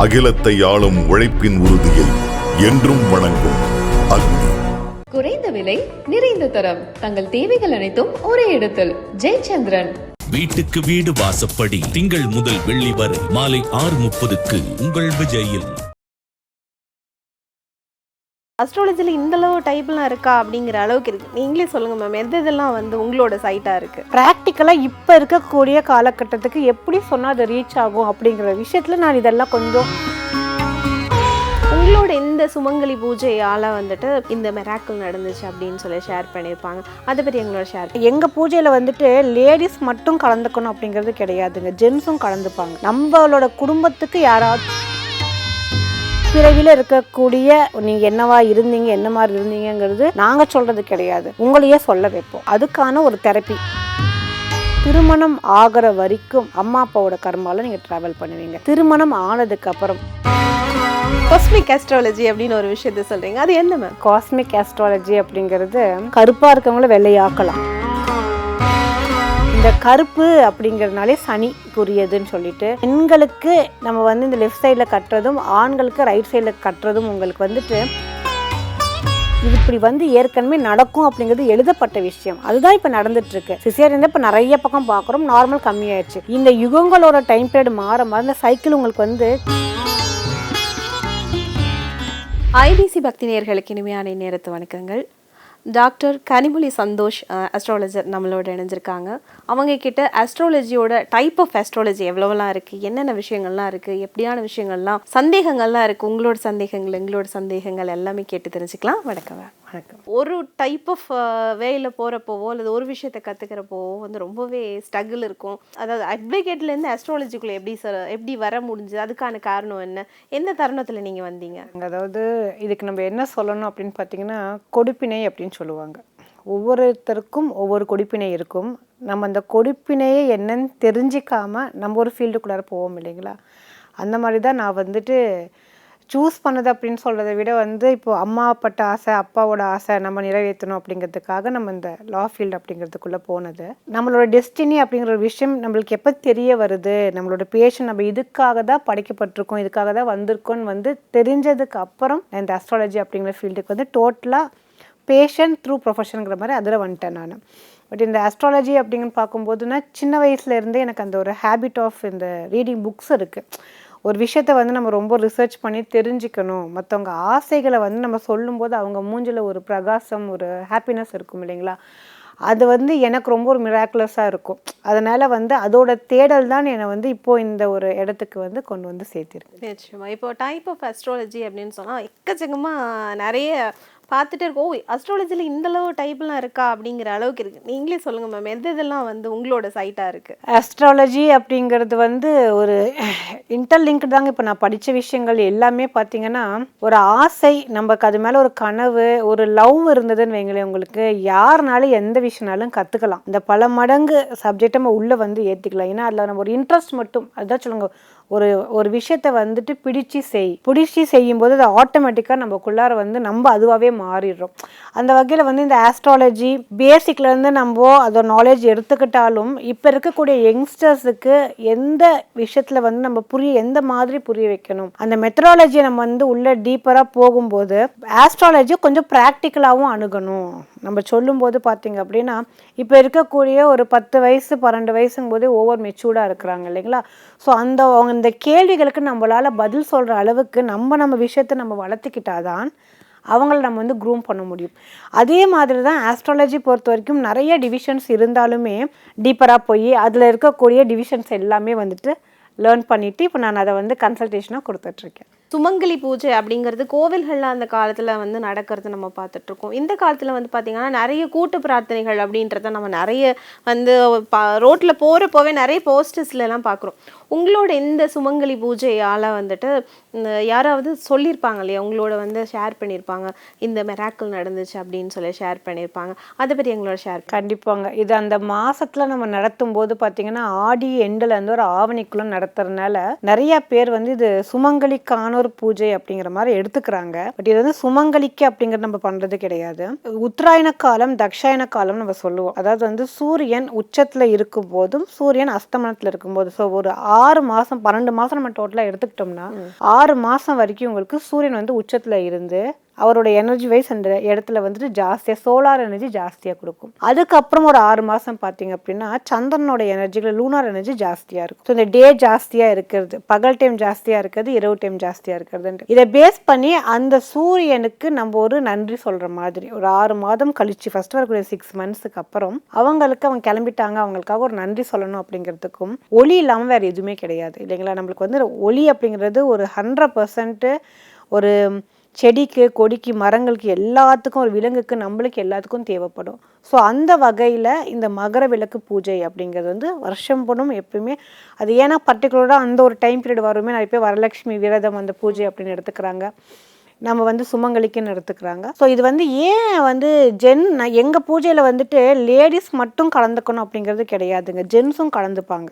அகிலத்தை ஆளும் உழைப்பின் உறுதியை என்றும் வணங்கும் அக்னி. குறைந்த விலை நிறைந்த தரம். தங்கள் தேவைகள் அனைத்தும் ஒரே இடத்தில். ஜெயச்சந்திரன். வீட்டுக்கு வீடு வாசப்படி திங்கள் முதல் வெள்ளி வரை மாலை ஆறு முப்பதுக்கு உங்கள் விஜயில். அஸ்ட்ராலஜியில் இந்தளவு டைப்லாம் இருக்கா அப்படிங்கிற அளவுக்கு இருக்குது நீங்களே சொல்லுங்கள் மேம் எது இதெல்லாம் வந்து உங்களோட சைட்டாக இருக்குது ப்ராக்டிக்கலாக இப்போ இருக்கக்கூடிய காலகட்டத்துக்கு எப்படி சொன்னால் அது ரீச் ஆகும் அப்படிங்கிற விஷயத்தில் நான் இதெல்லாம் கொஞ்சம் உங்களோட இந்த சுமங்கலி பூஜையால் வந்துட்டு இந்த மெராக்கிள் நடந்துச்சு அப்படின்னு சொல்லி ஷேர் பண்ணியிருப்பாங்க. அதை பற்றி எங்களோட ஷேர் எங்கள் பூஜையில் வந்துட்டு லேடிஸ் மட்டும் கலந்துக்கணும் அப்படிங்கிறது கிடையாதுங்க. ஜென்ஸும் கலந்துப்பாங்க. நம்மளோட குடும்பத்துக்கு யாராவது பிறவில இருக்கக்கூடிய நீங்கள் என்னவா இருந்தீங்க என்ன மாதிரி இருந்தீங்கங்கிறது நாங்கள் சொல்கிறது கிடையாது. உங்களையே சொல்ல வைப்போம். அதுக்கான ஒரு தெரப்பி. திருமணம் ஆகிற வரைக்கும் அம்மா அப்பாவோட கர்மால நீங்கள் ட்ராவல் பண்ணுவீங்க. திருமணம் ஆனதுக்கு அப்புறம். காஸ்மிக் அஸ்ட்ராலஜி அப்படின்னு ஒரு விஷயத்த சொல்றீங்க. அது என்ன மேம் காஸ்மிக் ஆஸ்ட்ராலஜி அப்படிங்கிறது கருப்பாக இருக்கவங்கள வெள்ளையாக்கலாம். இந்த கருப்பு அப்படிங்கிறதுனாலே சனிக்குரியதுன்னு சொல்லிட்டு பெண்களுக்கு நம்ம வந்து இந்த லெஃப்ட் சைடில் கட்டுறதும் ஆண்களுக்கு ரைட் சைடில் கட்டுறதும் உங்களுக்கு வந்துட்டு இது இப்படி வந்து ஏற்கனவே நடக்கும் அப்படிங்கிறது எழுதப்பட்ட விஷயம். அதுதான் இப்போ நடந்துட்டு இருக்கு சிசேரியன் இப்போ நிறைய பக்கம் பார்க்குறோம். நார்மல் கம்மியாயிடுச்சு. இந்த யுகங்களோட டைம் பீரியட் மாற மாற இந்த சைக்கிள் உங்களுக்கு வந்து ஐபிசி பக்தி நேயர்களுக்கு இனிமையான நேரத்து வணக்கங்கள். டாக்டர் கனிமொழி சந்தோஷ் அஸ்ட்ராலஜர் நம்மளோட இணைஞ்சிருக்காங்க. அவங்க கிட்ட அஸ்ட்ராலஜியோட டைப் ஆஃப் அஸ்ட்ராலஜி எவ்வளோலாம் இருக்குது என்னென்ன விஷயங்கள்லாம் இருக்குது எப்படியான விஷயங்கள்லாம் சந்தேகங்கள்லாம் இருக்குது உங்களோட சந்தேகங்கள் எங்களோட சந்தேகங்கள் எல்லாமே கேட்டு தெரிஞ்சுக்கலாம். வணக்கம். வணக்கம். ஒரு டைப் ஆஃப் வேயில் போகிறப்போவோ அல்லது ஒரு விஷயத்தை கற்றுக்கிறப்போவோ வந்து ரொம்பவே ஸ்ட்ரகிள் இருக்கும். அதாவது அட்வொகேட்லேருந்து அஸ்ட்ராலஜிக்குள்ளே எப்படி சார் எப்படி வர முடிஞ்சுது அதுக்கான காரணம் என்ன? எந்த தருணத்தில் நீங்கள் வந்தீங்க? அதாவது இதுக்கு நம்ம என்ன சொல்லணும் அப்படின்னு பார்த்தீங்கன்னா கொடுப்பினை அப்படின்னு சொல்லுவாங்க. ஒவ்வொருத்தருக்கும் ஒவ்வொரு கொடுப்பினை இருக்கும். நம்ம அந்த கொடுப்பினையே என்னன்னு தெரிஞ்சிக்காமல் நம்ம ஒரு ஃபீல்டுக்குள்ளார போவோம் இல்லைங்களா? அந்த மாதிரி தான் நான் வந்துட்டு சூஸ் பண்ணது அப்படின்னு சொல்கிறத விட வந்து இப்போ அம்மாப்பட்ட ஆசை அப்பாவோட ஆசை நம்ம நிறைவேற்றணும் அப்படிங்கிறதுக்காக நம்ம இந்த லா ஃபீல்டு அப்படிங்கிறதுக்குள்ளே போனது. நம்மளோட டெஸ்டினி அப்படிங்கிற ஒரு விஷயம் நம்மளுக்கு எப்போ தெரிய வருது? நம்மளோட பேஷன் நம்ம இதுக்காக தான் படைக்கப்பட்டிருக்கோம் இதுக்காக தான் வந்திருக்கோம்னு வந்து தெரிஞ்சதுக்கு அப்புறம் நான் இந்த அஸ்ட்ராலஜி அப்படிங்கிற ஃபீல்டுக்கு வந்து டோட்டலாக பேஷன் த்ரூ ப்ரொஃபஷனுங்கிற மாதிரி அதில் வந்துட்டேன் நான். பட் இந்த அஸ்ட்ராலஜி அப்படின்னு பார்க்கும்போதுனா சின்ன வயசுலேருந்தே எனக்கு அந்த ஒரு ஹேபிட் ஆஃப் இந்த ரீடிங் புக்ஸ் இருக்குது ஒரு விஷயத்தை வந்து நம்ம ரொம்ப ரிசர்ச் பண்ணி தெரிஞ்சுக்கணும். மற்றவங்க ஆசைகளை வந்து நம்ம சொல்லும்போது அவங்க மூஞ்சில் ஒரு பிரகாசம் ஒரு ஹாப்பினஸ் இருக்கும் இல்லைங்களா? அது வந்து எனக்கு ரொம்ப ஒரு மிராக்குலஸாக இருக்கும். அதனால் வந்து அதோட தேடல் தான் என்னை வந்து இப்போது இந்த ஒரு இடத்துக்கு வந்து கொண்டு வந்து சேர்த்திருக்கு. நிச்சயமா. இப்போ டைப் ஆஃப் அஸ்ட்ராலஜி அப்படின்னு சொன்னால் எக்கச்சக்கமாக நிறைய பார்த்துட்டே இருக்கோம். ஓ அஸ்ட்ராலஜியில் இந்தளவு டைப்லாம் இருக்கா? அப்படிங்கிற அளவுக்கு இருக்குது நீங்களே சொல்லுங்கள் மேம் எந்த இதெல்லாம் வந்து உங்களோட சைட்டாக இருக்குது அஸ்ட்ராலஜி அப்படிங்கிறது வந்து ஒரு இன்டர்லிங்க் தாங்க. இப்போ நான் படித்த விஷயங்கள் எல்லாமே பார்த்தீங்கன்னா ஒரு ஆசை நமக்கு அது மேலே ஒரு கனவு ஒரு லவ் இருந்ததுன்னு வைங்களேன் உங்களுக்கு. யாருனாலும் எந்த விஷயம்னாலும் கற்றுக்கலாம் இந்த பல மடங்கு சப்ஜெக்ட் நம்ம உள்ளே வந்து ஏற்றிக்கலாம் ஏன்னா அதில் நம்ம ஒரு இன்ட்ரெஸ்ட் மட்டும். அதுதான் சொல்லுங்கள் ஒரு ஒரு விஷயத்தை வந்துட்டு பிடிச்சு செய். பிடிச்சி செய்யும்போது அது ஆட்டோமேட்டிக்காக நம்மக்குள்ளார வந்து நம்ம அதுவாகவே மாறிடுறோம். அந்த வகையில் வந்து இந்த ஆஸ்ட்ராலஜி பேசிக்லேருந்து நம்ம அதோட நாலேஜ் எடுத்துக்கிட்டாலும் இப்போ இருக்கக்கூடிய யங்ஸ்டர்ஸுக்கு எந்த விஷயத்தில் வந்து நம்ம புரிய எந்த மாதிரி புரிய வைக்கணும்? அந்த மெத்தடாலஜியை நம்ம வந்து உள்ளே டீப்பராக போகும்போது ஆஸ்ட்ராலஜி கொஞ்சம் ப்ராக்டிக்கலாகவும் அணுகணும். நம்ம சொல்லும்போது பார்த்தீங்க அப்படின்னா இப்போ இருக்கக்கூடிய ஒரு பத்து வயசு பன்னெண்டு வயசுங்கும் போதே ஓவர் மெச்சூர்டாக இருக்கிறாங்க இல்லைங்களா? ஸோ அந்த அவங்க இந்த கேள்விகளுக்கு நம்மளால் பதில் சொல்கிற அளவுக்கு நம்ம நம்ம விஷயத்தை நம்ம வளர்த்துக்கிட்டாதான் அவங்கள நம்ம வந்து க்ரூம் பண்ண முடியும். அதே மாதிரி தான் ஆஸ்ட்ராலஜி பொறுத்த வரைக்கும் நிறைய டிவிஷன்ஸ் இருந்தாலுமே டீப்பராக போய் அதில் இருக்கக்கூடிய டிவிஷன்ஸ் எல்லாமே வந்துட்டு லேர்ன் பண்ணிவிட்டு இப்போ நான் அதை வந்து கன்சல்டேஷனாக கொடுத்துட்ருக்கேன் சுமங்கலி பூஜை அப்படிங்கிறது கோவில்கள்ல அந்த காலத்துல வந்து நடக்கிறது நம்ம பார்த்துட்டு இருக்கோம் இந்த காலத்துல வந்து பார்த்திங்கன்னா நிறைய கூட்டு பிரார்த்தனைகள் அப்படின்றத நம்ம நிறைய வந்து ப- ரோட்ல போறப்போவே நிறைய போஸ்டர்ஸ்ல எல்லாம் பார்க்குறோம் உங்களோட இந்த சுமங்கலி பூஜையால் வந்துட்டு யாராவது சொல்லியிருப்பாங்க இல்லையா? உங்களோட வந்து ஷேர் பண்ணியிருப்பாங்க. இந்த மெராக்கிள் நடந்துச்சு அப்படின்னு சொல்லி ஷேர் பண்ணியிருப்பாங்க. அதை பற்றி எங்களோட ஷேர் கண்டிப்பாங்க. இது அந்த மாதத்தில் நம்ம நடத்தும் போது பார்த்தீங்கன்னா ஆடி எண்டில் வந்து ஒரு ஆவணிக்குள்ளே நடத்துறதுனால நிறைய பேர் வந்து இது சுமங்கலிக்கான ஒரு பூஜை அப்படிங்கிற மாதிரி எடுத்துக்கிறாங்க. பட் இது வந்து சுமங்கலிக்கு அப்படிங்கிறது நம்ம பண்ணுறது கிடையாது. உத்தராயண காலம் தக்ஷாயன காலம் நம்ம சொல்லுவோம். அதாவது வந்து சூரியன் உச்சத்தில் இருக்கும் போதும் சூரியன் அஸ்தமனத்தில் இருக்கும்போது ஸோ ஒரு ஆறு மாசம் பன்னெண்டு மாசம் நம்ம டோட்டலா எடுத்துக்கிட்டோம்னா ஆறு மாசம் வரைக்கும் உங்களுக்கு சூரியன் வந்து உச்சத்துல இருந்து அவரோட எனர்ஜி வைஸ் அந்த இடத்துல வந்துட்டு ஜாஸ்தியாக சோலார் எனர்ஜி ஜாஸ்தியாக கொடுக்கும். அதுக்கப்புறம் ஒரு ஆறு மாதம் பார்த்தீங்க அப்படின்னா சந்திரனோட எனர்ஜியில் லூனார் எனர்ஜி ஜாஸ்தியாக இருக்கும். ஸோ இந்த டே ஜாஸ்தியாக இருக்கிறது பகல் டைம் ஜாஸ்தியாக இருக்கிறது இரவு டைம் ஜாஸ்தியாக இருக்கிறது இதை பேஸ் பண்ணி அந்த சூரியனுக்கு நம்ம ஒரு நன்றி சொல்கிற மாதிரி ஒரு ஆறு மாதம் கழிச்சு ஃபர்ஸ்ட் வரக்கூடிய சிக்ஸ் மந்த்ஸுக்கு அப்புறம் அவங்களுக்கு அவங்க கிளம்பிட்டாங்க அவங்களுக்காக ஒரு நன்றி சொல்லணும் அப்படிங்கிறதுக்கும் ஒளி இல்லாமல் வேறு எதுவுமே கிடையாது. இல்லைங்களா? நம்மளுக்கு வந்து ஒளி அப்படிங்கிறது ஒரு ஹண்ட்ரட் ஒரு செடிக்கு கொடிக்கு மரங்களுக்கு எல்லாத்துக்கும் ஒரு விலங்குக்கு நம்மளுக்கு எல்லாத்துக்கும் தேவைப்படும். ஸோ அந்த வகையில் இந்த மகர விளக்கு பூஜை அப்படிங்கிறது வந்து வருஷம் பொண்ணும் எப்பயுமே அது ஏன்னா பர்டிகுலராக அந்த ஒரு டைம் பீரியட் வருமே நிறைய பேர் வரலட்சுமி விரதம் அந்த பூஜை அப்படின்னு எடுத்துக்கிறாங்க. நம்ம வந்து சுமங்கலிக்குன்னு எடுத்துக்கிறாங்க. ஸோ இது வந்து ஏன் வந்து ஜென் எங்கள் பூஜையில் வந்துட்டு லேடிஸ் மட்டும் கலந்துக்கணும் அப்படிங்கிறது கிடையாதுங்க. ஜென்ஸும் கலந்துப்பாங்க.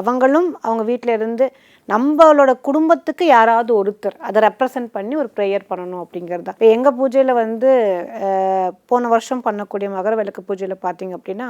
அவங்களும் அவங்க வீட்டில் இருந்து நம்மளோட குடும்பத்துக்கு யாராவது ஒருத்தர் அதை ரெப்ரசன்ட் பண்ணி ஒரு ப்ரேயர் பண்ணணும் அப்படிங்கிறது. தான் இப்போ எங்கள் பூஜையில் வந்து போன வருஷம் பண்ணக்கூடிய மகர விளக்கு பூஜையில் பார்த்தீங்க அப்படின்னா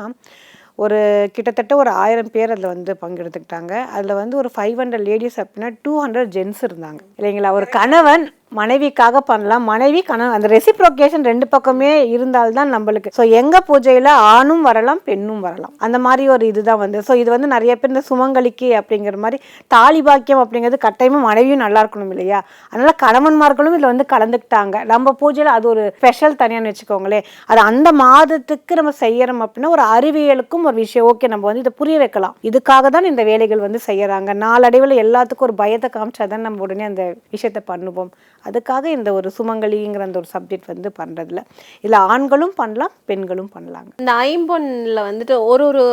ஒரு கிட்டத்தட்ட ஒரு ஆயிரம் பேர் அதில் வந்து பங்கெடுத்துக்கிட்டாங்க. அதில் வந்து ஒரு ஃபைவ் ஹண்ட்ரட் லேடிஸ் அப்படின்னா டூ ஹண்ட்ரட் ஜென்ஸ் இருந்தாங்க. இல்லைங்களா? ஒரு கணவன் மனைவிக்காக பண்ணலாம். மனைவி கணவன் அந்த ரெசிப்ரோகேஷன் ரெண்டு பக்கமே இருந்தால்தான் நம்மளுக்கு. ஸோ எங்கள் பூஜையில் ஆணும் வரலாம் பெண்ணும் வரலாம். அந்த மாதிரி ஒரு இதுதான் வந்து. ஸோ இது வந்து நிறைய பேர் இந்த சுமங்கலிக்கு அப்படிங்கிற மாதிரி தாலி பாக்கியம் அப்படிங்கிறது கட்டாயமும் மனைவியும் நல்லா இருக்கணும் இல்லையா? அதனால கணவன்மார்களும் இதில் வந்து கலந்துக்கிட்டாங்க. நம்ம பூஜையில் அது ஒரு ஸ்பெஷல் தனியான்னு வச்சுக்கோங்களேன். அது அந்த மாதத்துக்கு நம்ம செய்யறோம் அப்படின்னா ஒரு அறிவியலுக்கும் ஒரு விஷயம். ஓகே நம்ம வந்து இதை புரிய வைக்கலாம். இதுக்காக தான் இந்த வேலைகள் வந்து செய்யறாங்க. நாளடைவில் எல்லாத்துக்கும் ஒரு பயத்தை காமிச்சாதான் நம்ம உடனே அந்த விஷயத்தை பண்ணுவோம். அதுக்காக இந்த ஒரு சுமங்கலிங்கிற அந்த ஒரு சப்ஜெக்ட் வந்து பண்றதுல இதுல ஆண்களும் பண்ணலாம் பெண்களும் பண்ணலாங்க. இந்த ஐம்பொன்ல வந்துட்டு ஒரு ஒரு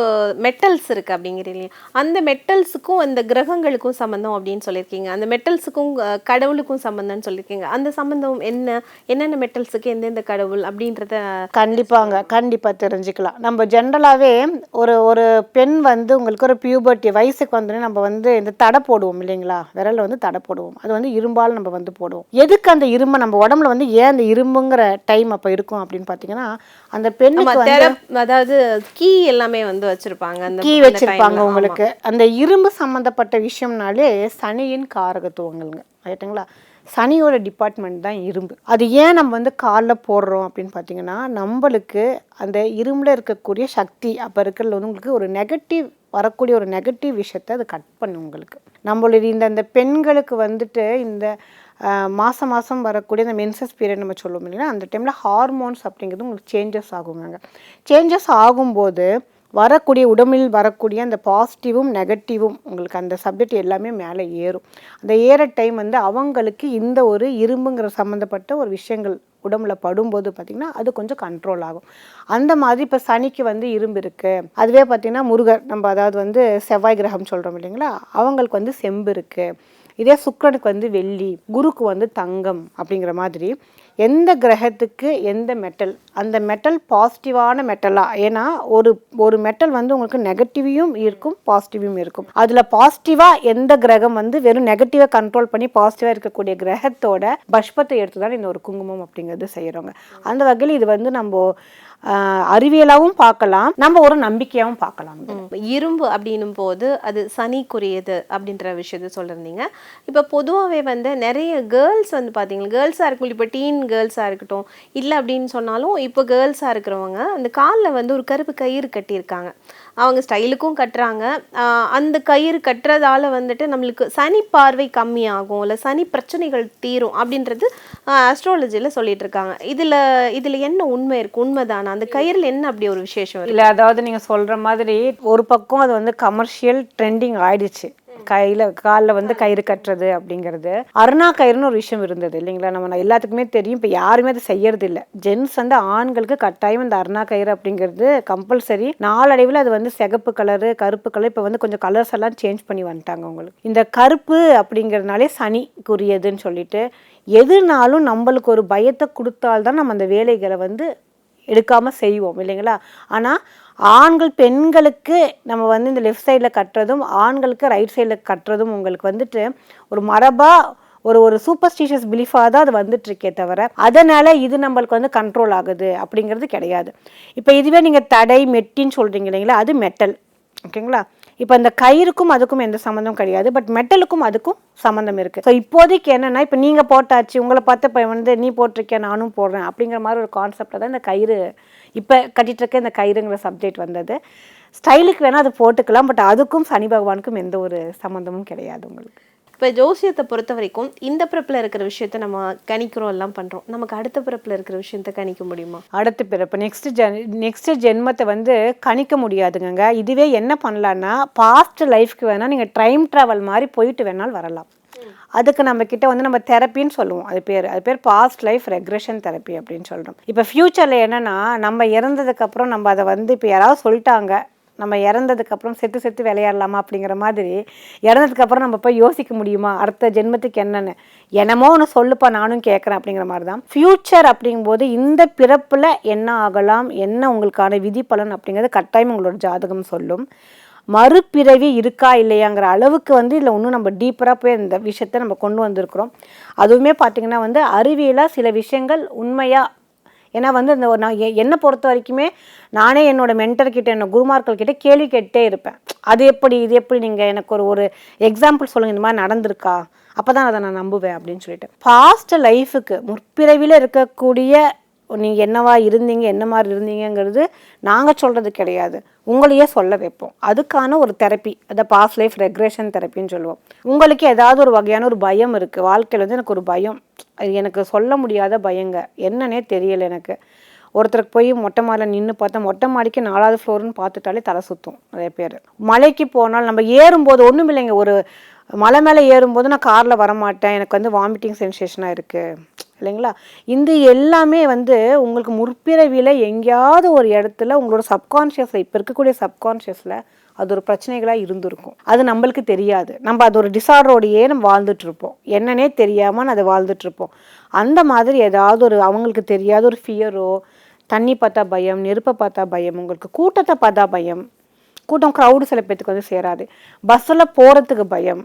மெட்டல்ஸ் இருக்கு அப்படிங்கிறீங்க அந்த மெட்டல்ஸுக்கும் அந்த கிரகங்களுக்கும் சம்பந்தம் அப்படின்னு சொல்லியிருக்கீங்க. அந்த மெட்டல்ஸுக்கும் கடவுளுக்கும் சம்பந்தம்னு சொல்லியிருக்கீங்க. அந்த சம்பந்தம் என்ன? என்னென்ன மெட்டல்ஸுக்கு எந்தெந்த கடவுள் அப்படின்றத கண்டிப்பாங்க கண்டிப்பா தெரிஞ்சுக்கலாம். நம்ம ஜென்ரலாவே ஒரு ஒரு பெண் வந்து உங்களுக்கு ஒரு பியூபர்ட்டி வயசுக்கு வந்தோடனே நம்ம வந்து இந்த தடை போடுவோம் இல்லைங்களா? விரல்ல வந்து தடை போடுவோம். அது வந்து இரும்பால் நம்ம வந்து போடுவோம். எதுக்கு அந்த இரும்பை நம்ம உடம்புல வந்து ஏன் அந்த இரும்புங்கிற டைம் அப்ப இருக்கும் அப்படின்னு பாத்தீங்கன்னா அந்த பெண்ணுக்கு அதாவது கீ எல்லாமே வந்து வச்சிருப்பாங்க அந்த கீ வச்சிருப்பாங்க. உங்களுக்கு. அந்த இரும்பு சம்பந்தப்பட்ட விஷயம்னாலே சனியின் காரகத்துவங்கள்ங்க. ரைட்டுங்களா சனியோட டிபார்ட்மெண்ட் தான் இரும்பு. அது ஏன் நம்ம வந்து காலில் போடுறோம் அப்படின்னு பார்த்தீங்கன்னா நம்மளுக்கு அந்த இரும்பில் இருக்கக்கூடிய சக்தி அப்போ இருக்கிறதுல வந்து உங்களுக்கு ஒரு நெகட்டிவ் வரக்கூடிய ஒரு நெகட்டிவ் விஷயத்தை அது கட் பண்ணும் உங்களுக்கு. நம்மளுடைய இந்த இந்த பெண்களுக்கு வந்துட்டு இந்த மாதம் மாதம் வரக்கூடிய அந்த மென்சஸ் பீரியட் நம்ம சொல்லுவோம் இல்லைன்னா அந்த டைமில் ஹார்மோன்ஸ் அப்படிங்கிறது உங்களுக்கு சேஞ்சஸ் ஆகுங்க சேஞ்சஸ் ஆகும்போது வரக்கூடிய உடம்பில் வரக்கூடிய அந்த பாசிட்டிவும் நெகட்டிவும் உங்களுக்கு அந்த சப்ஜெக்ட் எல்லாமே மேலே ஏறும். அந்த ஏற டைம் வந்து அவங்களுக்கு இந்த ஒரு இரும்புங்கிற சம்மந்தப்பட்ட ஒரு விஷயங்கள் உடம்புல படும்போது பார்த்திங்கன்னா அது கொஞ்சம் கண்ட்ரோல் ஆகும். அந்த மாதிரி இப்போ சனிக்கு வந்து இரும்பு இருக்குது அதுவே பார்த்திங்கன்னா முருகர் நம்ம அதாவது வந்து செவ்வாய் கிரகம் சொல்கிறோம் இல்லைங்களா? அவங்களுக்கு வந்து செம்பு இருக்குது இதே சுக்கிரனுக்கு வந்து வெள்ளி குருக்கு வந்து தங்கம் அப்படிங்கிற மாதிரி எந்த கிரகத்துக்கு எந்த மெட்டல் அந்த மெட்டல் பாசிட்டிவான மெட்டலா ஏன்னா ஒரு ஒரு மெட்டல் வந்து உங்களுக்கு நெகட்டிவையும் இருக்கும் பாசிட்டிவும் இருக்கும். அதில் பாசிட்டிவாக எந்த கிரகம் வந்து வெறும் நெகட்டிவை கண்ட்ரோல் பண்ணி பாசிட்டிவாக இருக்கக்கூடிய கிரகத்தோட பஷ்பத்தை எடுத்து தான் இந்த ஒரு குங்குமம் அப்படிங்கிறது செய்கிறோங்க அந்த வகையில் இது வந்து நம்ம அறிவியலாகவும் பார்க்கலாம். நம்ம ஒரு நம்பிக்கையாகவும் பார்க்கலாம். இரும்பு அப்படின்னும் போது அது சனிக்குரியது அப்படின்ற விஷயத்த சொல்லியிருந்தீங்க இப்போ பொதுவாகவே வந்து நிறைய கேர்ள்ஸ் வந்து பார்த்தீங்கன்னா கேர்ள்ஸாக இருக்கும் இப்போ டீன் கேர்ள்ஸாக இருக்கட்டும் இல்லை அப்படின்னு சொன்னாலும் இப்போ கேர்ள்ஸாக இருக்கிறவங்க அந்த காலில் வந்து ஒரு கருப்பு கயிறு கட்டியிருக்காங்க. அவங்க ஸ்டைலுக்கும் கட்டுறாங்க. அந்த கயிறு கட்டுறதால வந்துட்டு நம்மளுக்கு சனி பார்வை கம்மியாகும் இல்லை சனி பிரச்சனைகள் தீரும் அப்படின்றது அஸ்ட்ராலஜியில் சொல்லிட்டு இருக்காங்க இதில் இதில் என்ன உண்மை இருக்குது உண்மைதானா? அந்த கயிறில் என்ன அப்படி ஒரு விசேஷம் இல்லை அதாவது நீங்கள் சொல்கிற மாதிரி ஒரு பக்கம் அது வந்து கமர்ஷியல் ட்ரெண்டிங் ஆயிடுச்சு. கையில் காலில் வந்து கயிறு கட்டுறது அப்படிங்கிறது. அருணா கயிறுன்னு ஒரு விஷயம் இருந்தது இல்லைங்களா? நம்ம எல்லாத்துக்குமே தெரியும். இப்போ யாருமே அதை செய்யறது இல்லை ஜென்ஸ் வந்து ஆண்களுக்கு கட்டாயம் இந்த அருணா கயிறு அப்படிங்கிறது கம்பல்சரி நாளடைவில் அது வந்து சிகப்பு கலரு கருப்பு கலர் இப்போ வந்து கொஞ்சம் கலர்ஸ் எல்லாம் சேஞ்ச் பண்ணி வந்துட்டாங்க உங்களுக்கு இந்த கருப்பு அப்படிங்கிறதுனாலே சனிக்குரியதுன்னு சொல்லிட்டு எதுனாலும் நம்மளுக்கு ஒரு பயத்தை கொடுத்தால்தான் நம்ம அந்த வேலைகளை வந்து எடுக்காமல் செய்வோம் இல்லைங்களா? ஆனால் ஆண்கள் பெண்களுக்கு நம்ம வந்து இந்த லெஃப்ட் சைடில் கட்டுறதும் ஆண்களுக்கு ரைட் சைடில் கட்டுறதும் உங்களுக்கு வந்துட்டு ஒரு மரபாக ஒரு ஒரு சூப்பர்ஸ்டிஷியஸ் பிலீஃபாக தான் அது வந்துட்டு இருக்கே தவிர அதனால் இது நம்மளுக்கு வந்து கண்ட்ரோல் ஆகுது அப்படிங்கிறது கிடையாது. இப்போ இதுவே நீங்கள் தடை மெட்டின்னு சொல்கிறீங்க இல்லைங்களா? அது மெட்டல் ஓகேங்களா? இப்போ இந்த கயிறுக்கும் அதுக்கும் எந்த சம்மந்தம் கிடையாது. பட் மெட்டலுக்கும் அதுக்கும் சம்மந்தம் இருக்குது ஸோ இப்போதைக்கு என்னென்னா இப்போ நீங்கள் போட்டாச்சு உங்களை பார்த்து இப்போ வந்து நீ போட்டிருக்கேன் நானும் போடுறேன். அப்படிங்கிற மாதிரி ஒரு கான்செப்டை தான் இந்த கயிறு இப்போ கட்டிட்டு இருக்க இந்த கயிறுங்கிற சப்ஜெக்ட் வந்தது. ஸ்டைலுக்கு வேணால் அது போட்டுக்கலாம் பட் அதுக்கும் சனி பகவானுக்கும் எந்த ஒரு சம்மந்தமும் கிடையாது உங்களுக்கு. இப்போ ஜோசியத்தை பொறுத்த வரைக்கும் இந்த பிறப்பில் இருக்கிற விஷயத்த நம்ம கணிக்கிறோம் எல்லாம் பண்ணுறோம் நமக்கு அடுத்த பிறப்பில் இருக்கிற விஷயத்த கணிக்க முடியுமா? அடுத்த பிறப்பு நெக்ஸ்ட் ஜென் நெக்ஸ்ட் ஜென்மத்தை வந்து கணிக்க முடியாதுங்க இதுவே என்ன பண்ணலான்னா பாஸ்ட் லைஃப்க்கு வேணால் நீங்கள் டைம் ட்ராவல் மாதிரி போயிட்டு வேணாலும் வரலாம். அதுக்கு நம்ம கிட்ட வந்து நம்ம தெரப்பின்னு சொல்லுவோம். அது பேர் அது பேர் பாஸ்ட் லைஃப் ரெக்ரெஷன் தெரப்பி அப்படின்னு சொல்கிறோம் இப்போ ஃப்யூச்சரில் என்னென்னா நம்ம இறந்ததுக்கப்புறம் நம்ம அதை வந்து இப்போ யாராவது சொல்லிட்டாங்க நம்ம இறந்ததுக்கப்புறம் செத்து செத்து விளையாடலாமா அப்படிங்கிற மாதிரி இறந்ததுக்கப்புறம் நம்ம போய் யோசிக்க முடியுமா? அடுத்த ஜென்மத்துக்கு என்னென்னு? என்னமோ ஒன்று சொல்லுப்பா நானும் கேட்குறேன் அப்படிங்கிற மாதிரி தான் ஃப்யூச்சர் அப்படிங்கும்போது இந்த பிறப்பில் என்ன ஆகலாம்? என்ன உங்களுக்கான விதி பலன் அப்படிங்கிறது கட்டாயம் உங்களோட ஜாதகம் சொல்லும். மறுபிறவி இருக்கா இல்லையாங்கிற அளவுக்கு வந்து இதில் இன்னும் நம்ம டீப்பராக போய் இந்த விஷயத்தை நம்ம கொண்டு வந்திருக்கிறோம். அதுவுமே பார்த்திங்கன்னா வந்து அறிவியலாக சில விஷயங்கள் உண்மையாக ஏன்னா வந்து இந்த ஒரு நான் என்னை பொறுத்த வரைக்குமே நானே என்னோட மென்டர்கிட்ட என்னோட குருமார்கள் கிட்டே கேள்வி கேட்டே இருப்பேன். அது எப்படி இது எப்படி நீங்கள் எனக்கு ஒரு ஒரு எக்ஸாம்பிள் சொல்லுங்கள் இந்த மாதிரி நடந்திருக்கா? அப்போ தான் அதை நான் நம்புவேன் அப்படின்னு சொல்லிட்டு. பாஸ்ட் லைஃபுக்கு முற்பிறவியில் இருக்கக்கூடிய நீங்கள் என்னவா இருந்தீங்க என்ன மாதிரி இருந்தீங்கங்கிறது நாங்கள் சொல்கிறது கிடையாது. உங்களையே சொல்ல வைப்போம். அதுக்கான ஒரு தெரப்பி அதை பாஸ் லைஃப் ரெக்ரேஷன் தெரப்பின்னு சொல்லுவோம். உங்களுக்கு ஏதாவது ஒரு வகையான ஒரு பயம் இருக்குது வாழ்க்கையில் வந்து எனக்கு ஒரு பயம். அது எனக்கு சொல்ல முடியாத பயங்க. என்னன்னே தெரியல எனக்கு. ஒருத்தருக்கு போய் மொட்டை மாடியில் நின்று பார்த்தா மொட்டை மாடிக்கு நாலாவது ஃப்ளோர்னு பார்த்துட்டாலே தலை சுற்றும் நிறைய பேர். மலைக்கு போனால் நம்ம ஏறும்போது ஒன்றும் இல்லைங்க ஒரு மலை மேலே ஏறும்போது நான் காரில் வரமாட்டேன். எனக்கு வந்து வாமிட்டிங் சென்சேஷனாக இருக்குது இல்லைங்களா? இந்த எல்லாமே வந்து உங்களுக்கு முற்பிறவியில் எங்கேயாவது ஒரு இடத்துல உங்களோட சப்கான்ஷியஸில் இப்போ இருக்கக்கூடிய சப்கான்ஷியஸில் அது ஒரு பிரச்சனைகளாக இருந்திருக்கும். அது நம்மளுக்கு தெரியாது. நம்ம அது ஒரு டிசார்டரோடையே நம்ம வாழ்ந்துட்டு இருப்போம் என்னன்னே தெரியாமல் அதை வாழ்ந்துட்டுருப்போம். அந்த மாதிரி ஏதாவது ஒரு அவங்களுக்கு தெரியாத ஒரு ஃபியரோ தண்ணி பார்த்தா பயம் நெருப்பை பார்த்தா பயம் உங்களுக்கு கூட்டத்தை பார்த்தா பயம். கூட்டம் க்ரௌடு சில பேர்த்துக்கு வந்து சேராது. பஸ்ஸில் போகிறதுக்கு பயம்.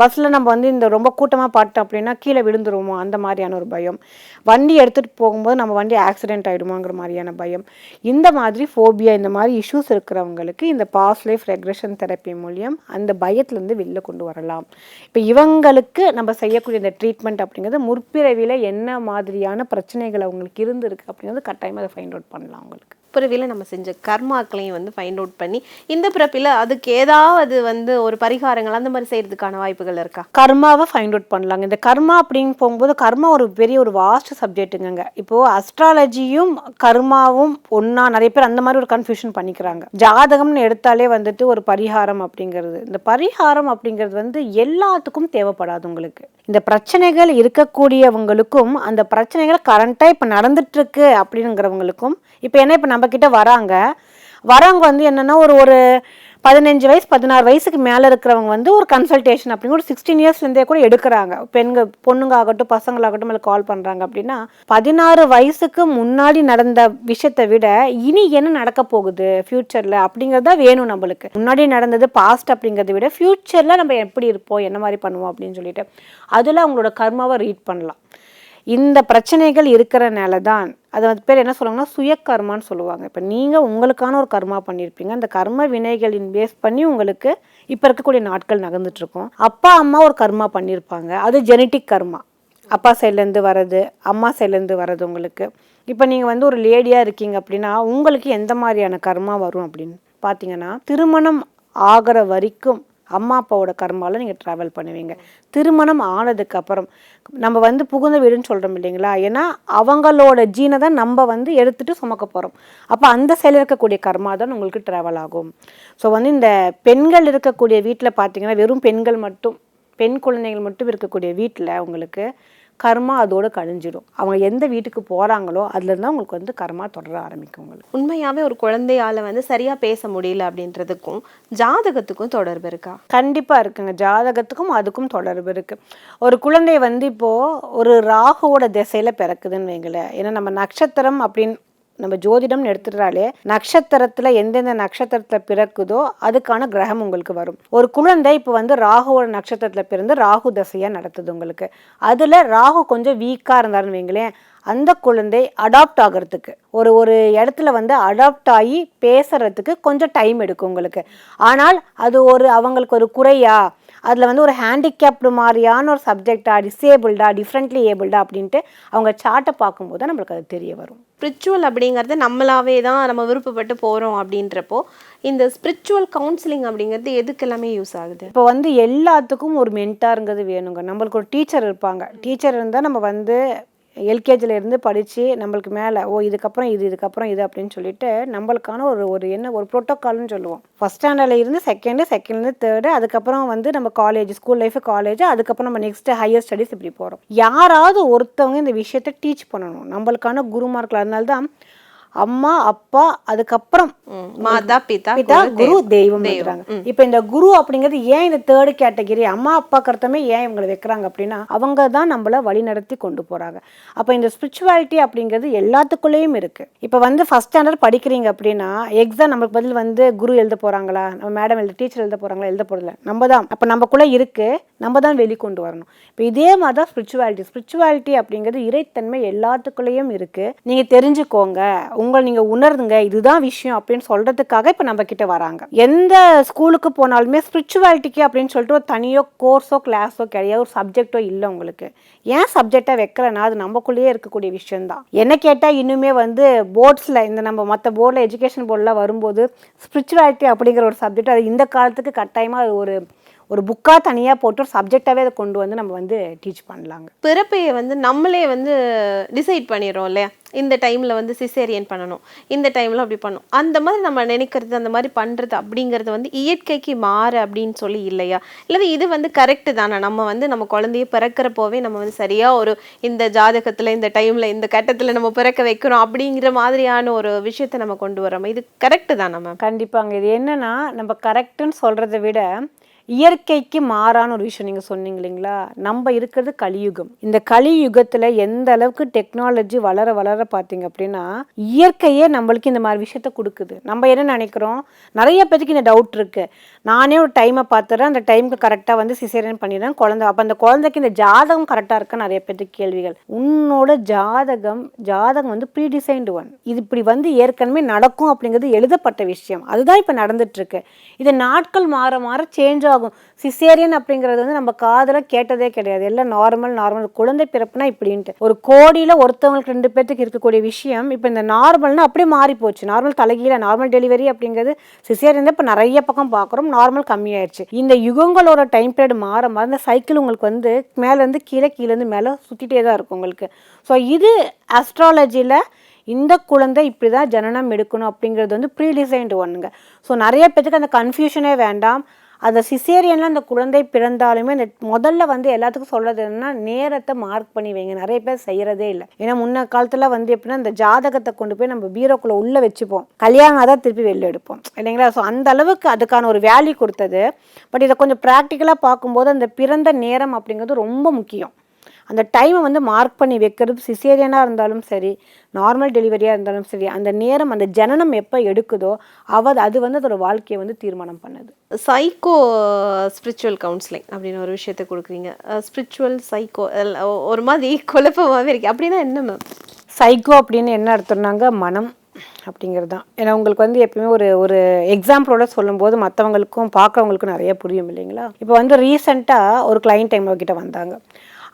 பஸ்ஸில் நம்ம வந்து இந்த ரொம்ப கூட்டமாக பாட்டோம் அப்படின்னா கீழே விழுந்துருவோமோ அந்த மாதிரியான ஒரு பயம். வண்டி எடுத்துகிட்டு போகும்போது நம்ம வண்டி ஆக்சிடென்ட் ஆகிடுமாங்கிற மாதிரியான பயம். இந்த மாதிரி ஃபோபியா இந்த மாதிரி இஷ்யூஸ் இருக்கிறவங்களுக்கு இந்த பாஸ் லைஃப் ரெக்ரெஷன் தெரப்பி மூலியம் அந்த பயத்துலேருந்து வெளில கொண்டு வரலாம். இப்போ இவங்களுக்கு நம்ம செய்யக்கூடிய இந்த ட்ரீட்மெண்ட் அப்படிங்கிறது முற்பிறவியில் என்ன மாதிரியான பிரச்சனைகள் அவங்களுக்கு இருந்திருக்கு அப்படிங்கிறது கட்டாயமாக அதை ஃபைண்ட் அவுட் பண்ணலாம் அவங்களுக்கு. பிறவியில் நம்ம செஞ்ச கர்மாக்களையும் வந்து ஃபைண்ட் அவுட் பண்ணி இந்த பிறப்பில் அதுக்கு ஏதாவது வந்து ஒரு பரிகாரங்கள் அந்த மாதிரி செய்கிறதுக்கான வாய்ப்புகள் இருக்கா? கர்மாவை ஃபைண்ட் அவுட் பண்ணலாங்க. இந்த கர்மா அப்படின்னு போகும்போது கர்மா ஒரு பெரிய ஒரு வாஸ்ட் சப்ஜெக்ட்டுங்க இப்போது அஸ்ட்ராலஜியும் கர்மாவும் ஒன்றா நிறைய பேர் அந்த மாதிரி ஒரு கன்ஃபியூஷன் பண்ணிக்கிறாங்க. ஜாதகம்னு எடுத்தாலே வந்துட்டு ஒரு பரிகாரம் அப்படிங்கிறது. இந்த பரிகாரம் அப்படிங்கிறது வந்து எல்லாத்துக்கும் தேவைப்படாது உங்களுக்கு. இந்த பிரச்சனைகள் இருக்கக்கூடியவங்களுக்கும் அந்த பிரச்சனைகள் கரண்ட்டாக இப்போ நடந்துட்டுருக்கு அப்படிங்கிறவங்களுக்கும் இப்போ என்ன இப்போ நம்ம கிட்ட வராங்க வரவங்க வந்து என்னென்னா ஒரு ஒரு பதினஞ்சு வயசு பதினாறு வயசுக்கு மேலே இருக்கிறவங்க வந்து ஒரு கன்சல்டேஷன் அப்படிங்கிற ஒரு சிக்ஸ்டீன் இயர்ஸ்லேருந்தே கூட எடுக்கிறாங்க. பெண்கள் பொண்ணுங்க ஆகட்டும் பசங்களாகட்டும் இல்லை கால் பண்ணுறாங்க அப்படின்னா பதினாறு வயசுக்கு முன்னாடி நடந்த விஷயத்தை விட இனி என்ன நடக்க போகுது ஃப்யூச்சரில் அப்படிங்கிறதா வேணும் நம்மளுக்கு. முன்னாடி நடந்தது பாஸ்ட் அப்படிங்கிறத விட ஃப்யூச்சரில் நம்ம எப்படி இருப்போம் என்ன மாதிரி பண்ணுவோம் அப்படின்னு சொல்லிட்டு அதில் அவங்களோட கர்மாவை ரீட் பண்ணலாம். இந்த பிரச்சனைகள் இருக்கிறனால தான் அது வந்து பேர் என்ன சொல்லுவாங்கன்னா சுயக்கர்மான்னு சொல்லுவாங்க. இப்போ நீங்கள் உங்களுக்கான ஒரு கர்மா பண்ணியிருப்பீங்க அந்த கர்ம வினைகளின் பேஸ் பண்ணி உங்களுக்கு இப்போ இருக்கக்கூடிய நாட்கள் நகர்ந்துட்டுருக்கும். அப்பா அம்மா ஒரு கர்மா பண்ணியிருப்பாங்க அது ஜெனட்டிக் கர்மா. அப்பா சைட்லேருந்து வர்றது அம்மா சைட்லேருந்து வர்றது உங்களுக்கு. இப்போ நீங்கள் வந்து ஒரு லேடியாக இருக்கீங்க அப்படின்னா உங்களுக்கு எந்த மாதிரியான கர்மா வரும் அப்படின்னு பார்த்தீங்கன்னா திருமணம் ஆகிற வரைக்கும் அம்மா அப்பாவோட கர்மாவில் நீங்கள் ட்ராவல் பண்ணுவீங்க. திருமணம் ஆனதுக்கப்புறம் நம்ம வந்து புகுந்த வீடுன்னு சொல்கிறோம் இல்லைங்களா? ஏன்னா அவங்களோட ஜீனை தான் நம்ம வந்து எடுத்துட்டு சுமக்க போகிறோம் அப்போ அந்த சைடில் இருக்கக்கூடிய கர்மா தான் உங்களுக்கு ட்ராவல் ஆகும். ஸோ வந்து இந்த பெண்கள் இருக்கக்கூடிய வீட்டில் பார்த்தீங்கன்னா வெறும் பெண்கள் மட்டும் பெண் குழந்தைகள் மட்டும் இருக்கக்கூடிய வீட்டில் உங்களுக்கு கர்மா அதோட கழிஞ்சிடும். அவங்க எந்த வீட்டுக்கு போகிறாங்களோ அதுலேருந்து தான் உங்களுக்கு வந்து கர்மா தொடர ஆரம்பிக்கும் உங்களுக்கு. உண்மையாவே ஒரு குழந்தையால வந்து சரியா பேச முடியல அப்படின்றதுக்கும் ஜாதகத்துக்கும் தொடர்பு இருக்கா? கண்டிப்பாக இருக்குங்க. ஜாதகத்துக்கும் அதுக்கும் தொடர்பு இருக்குது ஒரு குழந்தை வந்து இப்போது ஒரு ராகுவோட திசையில் பிறக்குதுன்னு வைங்களேன். ஏன்னா நம்ம நட்சத்திரம் அப்படின்னு நம்ம ஜோதிடம்னு எடுத்துட்டாலே நட்சத்திரத்துல எந்தெந்த நட்சத்திரத்துல பிறக்குதோ அதுக்கான கிரகம் உங்களுக்கு வரும். ஒரு குழந்தை இப்போ வந்து ராகுவோட நட்சத்திரத்துல பிறந்து ராகு தசையா நடத்துது உங்களுக்கு. அதுல ராகு கொஞ்சம் வீக்கா இருந்தாருன்னு வைங்களேன் அந்த குழந்தை அடாப்ட் ஆகிறதுக்கு ஒரு ஒரு இடத்துல வந்து அடாப்ட் ஆகி பேசுறதுக்கு கொஞ்சம் டைம் எடுக்கும் உங்களுக்கு. ஆனால் அது ஒரு அவங்களுக்கு ஒரு குறையா அதில் வந்து ஒரு ஹேண்டிகேப்டு மாதிரியான ஒரு சப்ஜெக்டா டிசேபிள்டா டிஃப்ரெண்ட்லி ஏபிள்டா அப்படின்ட்டு அவங்க சார்ட்டை பார்க்கும்போது நம்மளுக்கு அது தெரிய வரும். ஸ்பிரிச்சுவல் அப்படிங்கிறது நம்மளாவே தான் நம்ம விருப்பப்பட்டு போகிறோம் அப்படின்றப்போ இந்த ஸ்பிரிச்சுவல் கவுன்சிலிங் அப்படிங்கிறது எதுக்கு எல்லாமே யூஸ் ஆகுது? இப்போ வந்து எல்லாத்துக்கும் ஒரு மென்டாருங்கிறது வேணுங்க. நம்மளுக்கு ஒரு டீச்சர் இருப்பாங்க. டீச்சர் இருந்தால் நம்ம வந்து எல்கேஜிலேருந்து படித்து நம்மளுக்கு மேலே ஓ இதுக்கப்புறம் இது இதுக்கப்புறம் இது அப்படின்னு சொல்லிட்டு நம்மளுக்கான ஒரு ஒரு என்ன ஒரு ப்ரோட்டோக்கால்னு சொல்லுவோம். ஃபஸ்ட் ஸ்டாண்டர்டில் இருந்து செகண்டு செகண்ட்லேருந்து தேர்டு அதுக்கப்புறம் வந்து நம்ம காலேஜ் ஸ்கூல் லைஃப் காலேஜ் அதுக்கப்புறம் நம்ம நெக்ஸ்ட்டு ஹையர் ஸ்டடீஸ் இப்படி போகிறோம் யாராவது ஒருத்தவங்க இந்த விஷயத்தை டீச் பண்ணணும். நம்மளுக்கான குருமார்கள் அதனால தான் அம்மா அப்பா அதுக்கப்புறம் மாதா பிதா பிதா குரு, தெய்வம். வைக்கிறாங்க இப்போ இந்த குரு அப்படிங்கிறது ஏன் இந்த தேர்டு கேட்டகிரி அம்மா அப்பா கருத்தமே ஏன் இவங்களை வைக்கிறாங்க அப்படின்னா அவங்க தான் நம்மள வழி நடத்தி கொண்டு போறாங்க. அப்போ இந்த ஸ்பிரிச்சுவாலிட்டி அப்படிங்கிறது எல்லாத்துக்குள்ளேயும் இருக்கு. இப்போ வந்து ஃபர்ஸ்ட் ஸ்டாண்டர்ட் படிக்கிறீங்க அப்படின்னா எக்ஸாம் நமக்கு பதில் வந்து குரு எழுத போறாங்களா? நம்ம மேடம் எழுத டீச்சர் எழுத போறாங்களா? எழுத போறதில்ல. நம்ம தான். அப்போ நமக்குள்ள இருக்கு. நம்ம தான் வெளிக்கொண்டு வரணும். இப்போ இதே மாதிரி தான் ஸ்பிரிச்சுவாலிட்டி ஸ்பிரிச்சுவாலிட்டி அப்படிங்கிறது இறைத்தன்மை எல்லாத்துக்குள்ளேயும் இருக்குது நீங்கள் தெரிஞ்சுக்கோங்க. உங்களை நீங்கள் உணர்ந்துங்க. இதுதான் விஷயம் அப்படின்னு சொல்கிறதுக்காக இப்போ நம்ம கிட்ட வராங்க. எந்த ஸ்கூலுக்கு போனாலுமே ஸ்பிரிச்சுவாலிட்டிக்கு அப்படின்னு சொல்லிட்டு ஒரு தனியோ கோர்ஸோ கிளாஸோ கிடையாது ஒரு சப்ஜெக்டோ இல்லை உங்களுக்கு. ஏன் சப்ஜெக்டாக வைக்கிறேன்னா அது நமக்குள்ளேயே இருக்கக்கூடிய விஷயம்தான். என்ன கேட்டால் இன்னுமே வந்து போர்ட்ஸில் இந்த நம்ம மற்ற போர்டில் எஜுகேஷன் போர்டில் வரும்போது ஸ்பிரிச்சுவாலிட்டி அப்படிங்கிற ஒரு சப்ஜெக்ட் அது இந்த காலத்துக்கு கட்டாயமாக அது ஒரு ஒரு புக்காக தனியாக போட்டு ஒரு சப்ஜெக்டாகவே அதை கொண்டு வந்து நம்ம வந்து டீச் பண்ணலாங்க. பிறப்பையை வந்து நம்மளே வந்து டிசைட் பண்ணிடுறோம் இல்லையா? இந்த டைமில் வந்து சிசேரியன் பண்ணணும். இந்த டைமில் அப்படி பண்ணணும். அந்த மாதிரி நம்ம நினைக்கிறது அந்த மாதிரி பண்ணுறது அப்படிங்கிறது வந்து இயற்கைக்கு மாறு அப்படின்னு சொல்லி இல்லையா? இல்லை இது வந்து கரெக்டு தானே? நம்ம வந்து நம்ம குழந்தைய பிறக்கிறப்போவே நம்ம வந்து சரியாக ஒரு இந்த ஜாதகத்தில் இந்த டைமில் இந்த கட்டத்தில் நம்ம பிறக்க வைக்கிறோம் அப்படிங்கிற மாதிரியான ஒரு விஷயத்தை நம்ம கொண்டு வரோம் இது கரெக்டு தானே மேம் கண்டிப்பாங்க. இது என்னன்னா நம்ம கரெக்டுன்னு சொல்கிறத விட இயற்கைக்கு மாறான ஒரு விஷயம் நீங்கள் சொன்னீங்க இல்லைங்களா? நம்ம இருக்கிறது கலியுகம். இந்த கலியுகத்தில் எந்த அளவுக்கு டெக்னாலஜி வளர வளர பார்த்தீங்க அப்படின்னா இயற்கையே நம்மளுக்கு இந்த மாதிரி விஷயத்த கொடுக்குது. நம்ம என்ன நினைக்கிறோம்? நிறைய பேருக்கு இந்த டவுட் இருக்குது நானே ஒரு டைமை பார்த்துறேன் அந்த டைமுக்கு கரெக்டாக வந்து சிசேரியன் பண்ணிடுறேன் குழந்தை அப்போ அந்த குழந்தைக்கு இந்த ஜாதகம் கரெக்டாக இருக்க நிறைய பேருக்கு கேள்விகள். உன்னோட ஜாதகம் ஜாதகம் வந்து ப்ரீ டிசைன்டு ஒன் இது இப்படி வந்து ஏற்கனவே நடக்கும் அப்படிங்கிறது எழுதப்பட்ட விஷயம். அதுதான் இப்போ நடந்துட்டு இருக்கு. இது நாட்கள் மாற மாற சேஞ்ச் ஆகும். சிசேரியன் அப்படிங்கிறது வந்து நம்ம காதில் கேட்டதே கிடையாது. எல்லாம் நார்மல் நார்மல் குழந்தை பிறப்புனா இப்படின்ட்டு. ஒரு கோடியில் ஒருத்தவங்களுக்கு ரெண்டு பேர்த்துக்கு இருக்கக்கூடிய விஷயம் இப்போ இந்த நார்மல்னா அப்படியே மாறி போச்சு. நார்மல் தலைகீழ நார்மல் டெலிவரி அப்படிங்கிறது சிசேரியன் தான் இப்போ நிறைய பக்கம் பார்க்குறோம். நார்மல் கம்மியாயிருச்சு. இந்த யுகங்களோட டைம் பீரியட் மாற மாற இந்த சைக்கிள் உங்களுக்கு வந்து மேலேருந்து கீழே கீழேருந்து மேலே சுற்றிட்டே தான் இருக்கும் உங்களுக்கு. ஸோ இது அஸ்ட்ராலஜியில் இந்த குழந்தை இப்படி தான் ஜனனம் எடுக்கணும் அப்படிங்கிறது வந்து ப்ரீ டிசைன்டு ஒன்றுங்க ஸோ நிறைய பேத்துக்கு அந்த கன்ஃபியூஷனே வேண்டாம். அந்த சிசேரியனில் அந்த குழந்தை பிறந்தாலுமே இந்த முதல்ல வந்து எல்லாத்துக்கும் சொல்கிறது என்னன்னா நேரத்தை மார்க் பண்ணி வைங்க. நிறைய பேர் செய்கிறதே இல்லை. ஏன்னா முன்ன காலத்தில் வந்து எப்படின்னா அந்த ஜாதகத்தை கொண்டு போய் நம்ம பீரோக்குள்ளே உள்ளே வச்சுப்போம். கல்யாணம் தான் திருப்பி வெளில எடுப்போம். இல்லைங்களா? ஸோ அந்த அளவுக்கு அதுக்கான ஒரு வேல்யூ கொடுத்தது. பட் இதை கொஞ்சம் ப்ராக்டிக்கலாக பார்க்கும்போது அந்த பிறந்த நேரம் அப்படிங்கிறது ரொம்ப முக்கியம். அந்த டைமை வந்து மார்க் பண்ணி வைக்கிறது சிசேரியனாக இருந்தாலும் சரி நார்மல் டெலிவரியாக இருந்தாலும் சரி அந்த நேரம் அந்த ஜனனம் எப்போ எடுக்குதோ அவ அது வந்து அதோட வாழ்க்கையை வந்து தீர்மானம் பண்ணுது. சைக்கோ ஸ்பிரிச்சுவல் கவுன்சிலிங் அப்படின்னு ஒரு விஷயத்தை கொடுக்குறீங்க. ஸ்பிரிச்சுவல் சைக்கோ ஒரு மாதிரி குழப்பமாகவே இருக்கு. அப்படின்னா என்ன மேம் சைக்கோ அப்படின்னு என்ன அர்த்தம்னாங்க? மனம் அப்படிங்கிறது தான். ஏன்னா உங்களுக்கு வந்து எப்பயுமே ஒரு ஒரு எக்ஸாம்பிளோட சொல்லும்போது மற்றவங்களுக்கும் பார்க்குறவங்களுக்கும் நிறைய புரியும் இல்லைங்களா? இப்போ வந்து ரீசெண்டாக ஒரு கிளைண்ட் டைம் கிட்ட வந்தாங்க.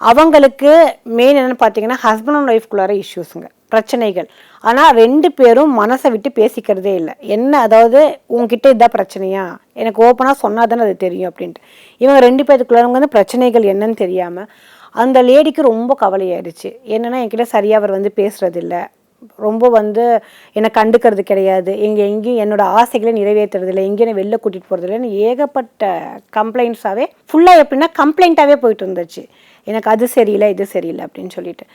அவங்களுக்கு மெயின் என்னென்னு பார்த்தீங்கன்னா ஹஸ்பண்ட் அண்ட் ஒய்ஃப்குள்ளார இஷ்யூஸுங்க பிரச்சனைகள். ஆனால் ரெண்டு பேரும் மனசை விட்டு பேசிக்கிறதே இல்லை. என்ன அதாவது உங்ககிட்ட இதான் பிரச்சனையா? எனக்கு ஓப்பனாக சொன்னால் தானே அது தெரியும் அப்படின்ட்டு. இவங்க ரெண்டு பேருக்குள்ளவங்க வந்து பிரச்சனைகள் என்னன்னு தெரியாமல் அந்த லேடிக்கு ரொம்ப கவலையாயிடுச்சு. என்னென்னா என்கிட்ட சரியாக அவர் வந்து பேசுகிறதில்ல ரொம்ப வந்து என்னை கண்டுக்கிறது கிடையாது. இங்கே எங்கேயும் என்னோட ஆசைகளை நிறைவேற்றுறது இல்லை எங்கேயும் என்னை வெளில கூட்டிகிட்டு போகிறது இல்லைன்னு ஏகப்பட்ட கம்ப்ளைண்ட்ஸாகவே ஃபுல்லாக எப்படின்னா கம்ப்ளைண்ட்டாகவே போயிட்டு இருந்துச்சு. எனக்கு அது சரியில்லை இது சரியில்லை அப்படின்னு சொல்லிட்டு.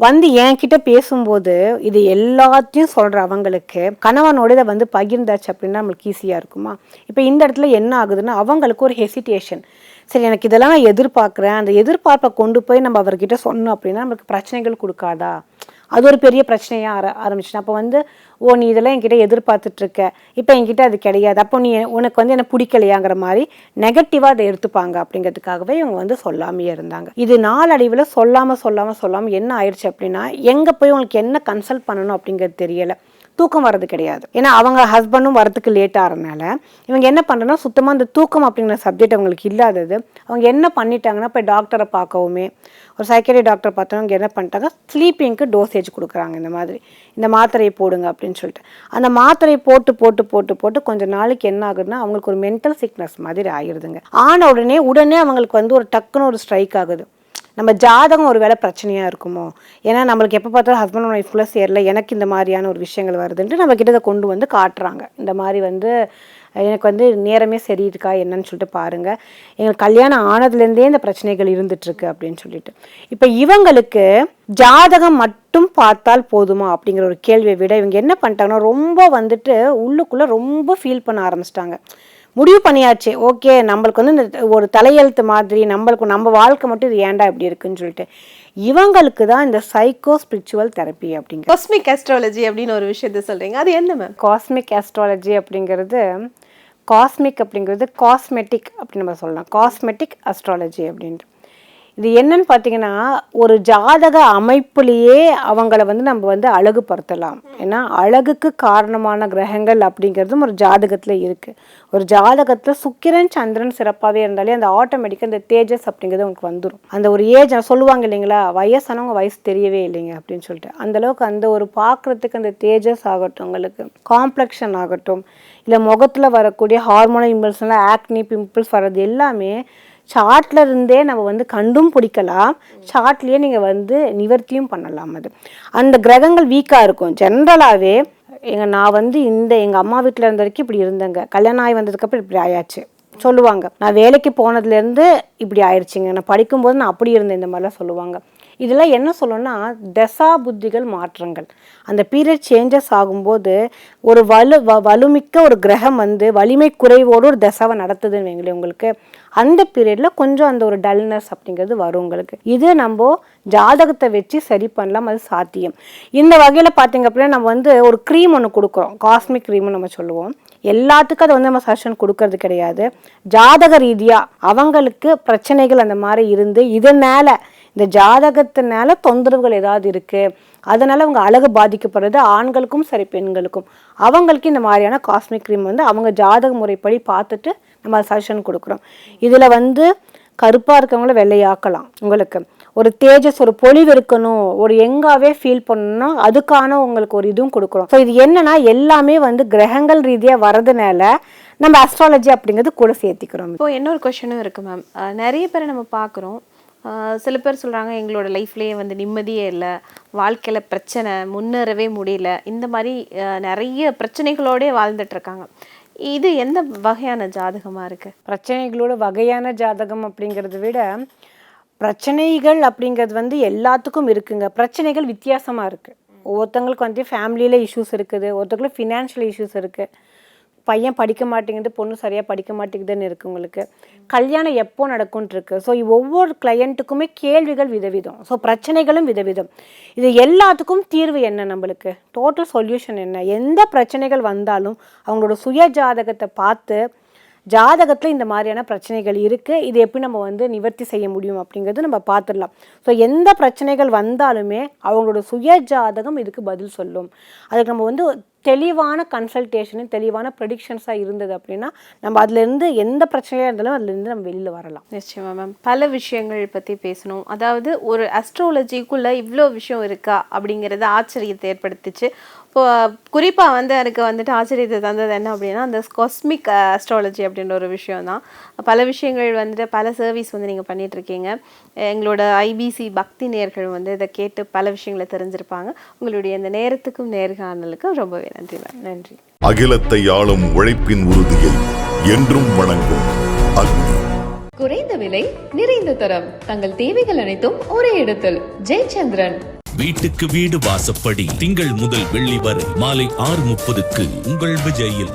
வந்து என்கிட்ட பேசும்போது இது எல்லாத்தையும் சொல்கிற அவங்களுக்கு கணவனோட இதை வந்து பகிர்ந்தாச்சு அப்படின்னா நம்மளுக்கு ஈஸியாக இருக்குமா? இப்போ இந்த இடத்துல என்ன ஆகுதுன்னா அவங்களுக்கு ஒரு ஹெசிடேஷன் சரி எனக்கு இதெல்லாம் நான் எதிர்பார்க்குறேன். அந்த எதிர்பார்ப்பை கொண்டு போய் நம்ம அவர்கிட்ட சொன்னோம் அப்படின்னா நம்மளுக்கு பிரச்சனைகள் கொடுக்காதா? அது ஒரு பெரிய பிரச்சனையாக ஆர ஆரம்பிச்சு அப்போ வந்து ஓ நீ இதெல்லாம் என்கிட்ட எதிர்பார்த்துட்ருக்க. இப்போ என்கிட்ட அது கிடையாது. அப்போ நீ உனக்கு வந்து என்ன பிடிக்கலையாங்கிற மாதிரி நெகட்டிவாக அதை எடுத்துப்பாங்க. அப்படிங்கிறதுக்காகவே இவங்க வந்து சொல்லாமையே இருந்தாங்க. இது நாளடைவில் சொல்லாமல் சொல்லாமல் சொல்லாமல் என்ன ஆயிடுச்சு அப்படின்னா எங்கே போய் உங்களுக்கு என்ன கன்சல்ட் பண்ணணும் அப்படிங்கிறது தெரியலை. தூக்கம் வர்றது கிடையாது. ஏன்னா அவங்க ஹஸ்பண்டும் வரத்துக்கு லேட் ஆகிறனால இவங்க என்ன பண்ணுறோன்னா சுத்தமாக அந்த தூக்கம் அப்படிங்கிற சப்ஜெக்ட் அவங்களுக்கு இல்லாதது அவங்க என்ன பண்ணிட்டாங்கன்னா போய் டாக்டரை பார்க்கவுமே ஒரு சைக்கரி டாக்டர் பார்த்தவங்க என்ன பண்ணிட்டாங்க ஸ்லீப்பிங்க்கு டோசேஜ் கொடுக்குறாங்க இந்த மாதிரி. இந்த மாத்திரையை போடுங்க அப்படின்னு சொல்லிட்டு. அந்த மாத்திரையை போட்டு போட்டு போட்டு போட்டு கொஞ்சம் நாளைக்கு என்ன ஆகுதுன்னா அவங்களுக்கு ஒரு மென்டல் சிக்னஸ் மாதிரி ஆயிடுதுங்க ஆன உடனே உடனே அவங்களுக்கு வந்து ஒரு டக்குன்னு ஒரு ஸ்ட்ரைக் ஆகுது. நம்ம ஜாதகம் ஒரு வேளை பிரச்சனையாக இருக்குமோ? ஏன்னா நம்மளுக்கு எப்போ பார்த்தாலும் ஹஸ்பண்ட் அண்ட் ஒய்ஃப்குள்ளே சேரல எனக்கு இந்த மாதிரியான ஒரு விஷயங்கள் வருதுன்ட்டு நம்ம கிட்ட இதை கொண்டு வந்து காட்டுறாங்க. இந்த மாதிரி வந்து எனக்கு வந்து நேரமே சரி இருக்கா என்னன்னு சொல்லிட்டு பாருங்கள் எங்களுக்கு கல்யாணம் ஆனதுலேருந்தே இந்த பிரச்சனைகள் இருந்துட்டுருக்கு அப்படின்னு சொல்லிட்டு. இப்போ இவங்களுக்கு ஜாதகம் மட்டும் பார்த்தால் போதுமா அப்படிங்கிற ஒரு கேள்வியை விட இவங்க என்ன பண்ணிட்டாங்கன்னா ரொம்ப வந்துட்டு உள்ளுக்குள்ளே ரொம்ப ஃபீல் பண்ண ஆரம்பிச்சிட்டாங்க. முடிவு பண்ணியாச்சு. ஓகே நம்மளுக்கு வந்து இந்த ஒரு தலையெழுத்து மாதிரி நம்மளுக்கு நம்ம வாழ்க்கை மட்டும் இது ஏன்டா இப்படி இருக்குன்னு சொல்லிட்டு. இவங்களுக்கு தான் இந்த சைக்கோ ஸ்பிரிச்சுவல் தெரப்பி அப்படிங்கிற காஸ்மிக் அஸ்ட்ராலஜி அப்படின்னு ஒரு விஷயத்த சொல்றீங்க. அது என்ன மேம் காஸ்மிக் ஆஸ்ட்ராலஜி அப்படிங்கிறது காஸ்மிக் அப்படிங்கிறது காஸ்மெட்டிக் அப்படின்னு நம்ம சொல்லலாம். காஸ்மெட்டிக் அஸ்ட்ராலஜி அப்படின்ட்டு. இது என்னன்னு பார்த்தீங்கன்னா ஒரு ஜாதக அமைப்புலேயே அவங்கள வந்து நம்ம வந்து அழகுபடுத்தலாம். ஏன்னா அழகுக்கு காரணமான கிரகங்கள் அப்படிங்கிறதும் ஒரு ஜாதகத்தில் இருக்குது ஒரு ஜாதகத்தில் சுக்கிரன் சந்திரன் சிறப்பாகவே இருந்தாலே அந்த ஆட்டோமேட்டிக்காக அந்த தேஜஸ் அப்படிங்கிறது உங்களுக்கு வந்துடும் அந்த ஒரு ஏஜ் சொல்லுவாங்க இல்லைங்களா வயசானவங்க வயசு தெரியவே இல்லைங்க அப்படின்னு சொல்லிட்டு. அந்த அளவுக்கு அந்த ஒரு பார்க்குறதுக்கு அந்த தேஜஸ் ஆகட்டும் உங்களுக்கு காம்ப்ளெக்ஷன் ஆகட்டும் இல்லை முகத்தில் வரக்கூடிய ஹார்மோனல் இம்பல்ஸ்லாம் ஆக்னி பிம்பிள்ஸ் வர்றது எல்லாமே சார்ட்ல இருந்தே நம்ம வந்து கண்டும் பிடிக்கலாம். சார்ட்லேயே நீங்கள் வந்து நிவர்த்தியும் பண்ணலாம் அது. அந்த கிரகங்கள் வீக்காக இருக்கும். ஜென்ரலாகவே எங்க நான் வந்து இந்த எங்கள் அம்மா வீட்டில் இருந்த வரைக்கும் இப்படி இருந்தேங்க. கல்யாணம் ஆகி வந்ததுக்கப்புறம் இப்படி ஆயாச்சு. சொல்லுவாங்க. நான் வேலைக்கு போனதுலேருந்து இப்படி ஆயிடுச்சுங்க நான் படிக்கும்போது நான் அப்படி இருந்தேன் இந்த மாதிரிலாம் சொல்லுவாங்க. இதெல்லாம் என்ன சொல்லணும்னா தசா புத்திகள் மாற்றங்கள். அந்த பீரியட் சேஞ்சஸ் ஆகும்போது ஒரு வலு வ வலுமிக்க ஒரு கிரகம் வந்து வலிமை குறைவோடு ஒரு தசாவை நடத்துதுன்னு வைங்களேன் உங்களுக்கு. அந்த பீரியடில் கொஞ்சம் அந்த ஒரு டல்னஸ் அப்படிங்கிறது வரும் உங்களுக்கு. இது நம்ம ஜாதகத்தை வச்சு சரி பண்ணலாம் அது சாத்தியம். இந்த வகையில் பார்த்தீங்க அப்படின்னா நம்ம வந்து ஒரு க்ரீம் ஒன்று கொடுக்குறோம். காஸ்மிக் க்ரீம்னு நம்ம சொல்லுவோம். எல்லாத்துக்கும் அதை வந்து நம்ம சஜஷன் கொடுக்கறது கிடையாது. ஜாதக ரீதியாக அவங்களுக்கு பிரச்சனைகள் அந்த மாதிரி இருந்து இதனால் இந்த ஜாதகத்தினால தொந்தரவுகள் ஏதாவது இருக்குது அதனால் அவங்க அழகு பாதிக்கப்படுறது ஆண்களுக்கும் சரி பெண்களுக்கும். அவங்களுக்கு இந்த மாதிரியான காஸ்மிக் க்ரீம் வந்து அவங்க ஜாதக முறைப்படி பார்த்துட்டு நம்ம சஜஷன் கொடுக்குறோம். இதில் வந்து கருப்பாக இருக்கவங்கள வெள்ளையாக்கலாம் உங்களுக்கு. ஒரு தேஜஸ் ஒரு பொலிவு இருக்கணும். ஒரு எங்காவே ஃபீல் பண்ணணும்னா அதுக்கான உங்களுக்கு ஒரு இதுவும் கொடுக்குறோம். ஸோ இது என்னன்னா எல்லாமே வந்து கிரகங்கள் ரீதியாக வரதுனால நம்ம அஸ்ட்ராலஜி அப்படிங்கிறது கூட சேர்த்திக்கிறோம். இப்போ இன்னொரு கொஷனும் இருக்குது மேம் நிறைய பேரை நம்ம பார்க்குறோம். சில பேர் சொல்கிறாங்க எங்களோட லைஃப்லேயே வந்து நிம்மதியே இல்லை வாழ்க்கையில் பிரச்சனை முன்னேறவே முடியல. இந்த மாதிரி நிறைய பிரச்சனைகளோடே வாழ்ந்துட்டுருக்காங்க இருக்காங்க. இது எந்த வகையான ஜாதகமாக இருக்குது பிரச்சனைகளோட வகையான ஜாதகம் அப்படிங்கிறத விட பிரச்சனைகள் அப்படிங்கிறது வந்து எல்லாத்துக்கும் இருக்குங்க. பிரச்சனைகள் வித்தியாசமாக இருக்குது ஒவ்வொருத்தங்களுக்கு வந்து ஃபேமிலியில் இஷ்யூஸ் இருக்குது. ஒருத்தங்களுக்கு ஃபினான்ஷியல் இஷ்யூஸ் இருக்குது பையன் படிக்க மாட்டேங்குது பொண்ணு சரியாக படிக்க மாட்டேங்குதுன்னு இருக்கு உங்களுக்கு. கல்யாணம் எப்போ நடக்கும்னு இருக்கு ஸோ ஒவ்வொரு கிளையண்ட்டுக்குமே கேள்விகள் விதவிதம். ஸோ பிரச்சனைகளும் விதவிதம். இது எல்லாத்துக்கும் தீர்வு என்ன நம்மளுக்கு? டோட்டல் சொல்யூஷன் என்ன? எந்த பிரச்சனைகள் வந்தாலும் அவங்களோட சுய ஜாதகத்தை பார்த்து ஜாதகத்தில் இந்த மாதிரியான பிரச்சனைகள் இருக்குது இது எப்படி நம்ம வந்து நிவர்த்தி செய்ய முடியும் அப்படிங்கிறது நம்ம பார்த்துடலாம். ஸோ எந்த பிரச்சனைகள் வந்தாலுமே அவங்களோட சுய ஜாதகம் இதுக்கு பதில் சொல்லும். அதுக்கு நம்ம வந்து தெளிவான கன்சல்டேஷனு தெளிவான ப்ரெடிக்ஷன்ஸாக இருந்தது அப்படின்னா நம்ம அதுலேருந்து எந்த பிரச்சனையாக இருந்தாலும் அதுலேருந்து நம்ம வெளியில் வரலாம். நிச்சயமா மேம் பல விஷயங்கள் பற்றி பேசணும். அதாவது ஒரு அஸ்ட்ராலஜிக்குள்ளே இவ்வளோ விஷயம் இருக்கா அப்படிங்கிறது ஆச்சரியத்தை ஏற்படுத்துச்சு. இப்போ குறிப்பாக வந்து எனக்கு வந்துட்டு ஆச்சரியத்தை தந்தது என்ன அப்படின்னா அந்த காஸ்மிக் அஸ்ட்ராலஜி அப்படின்ற ஒரு விஷயம் தான். பல விஷயங்கள் வந்துட்டு பல சர்வீஸ் வந்து நீங்கள் பண்ணிகிட்ருக்கீங்க எங்களோட ஐபிசி பக்தி நேர்கள் வந்து இதை கேட்டு பல விஷயங்களை தெரிஞ்சிருப்பாங்க. உங்களுடைய இந்த நேரத்துக்கும் நேர்காணலுக்கும் ரொம்பவே நன்றி நன்றி. அகிலத்தை ஆளும் உழைப்பின் உறுதியை என்றும் வணங்கும் அக்னி. குறைந்த விலை நிறைந்த தரம். தங்கள் தேவைகள் அனைத்தும் ஒரே இடத்தில். ஜெயச்சந்திரன். வீட்டுக்கு வீடு வாசப்படி திங்கள் முதல் வெள்ளி வரை மாலை ஆறு முப்பதுக்கு உங்கள் விஜயில்.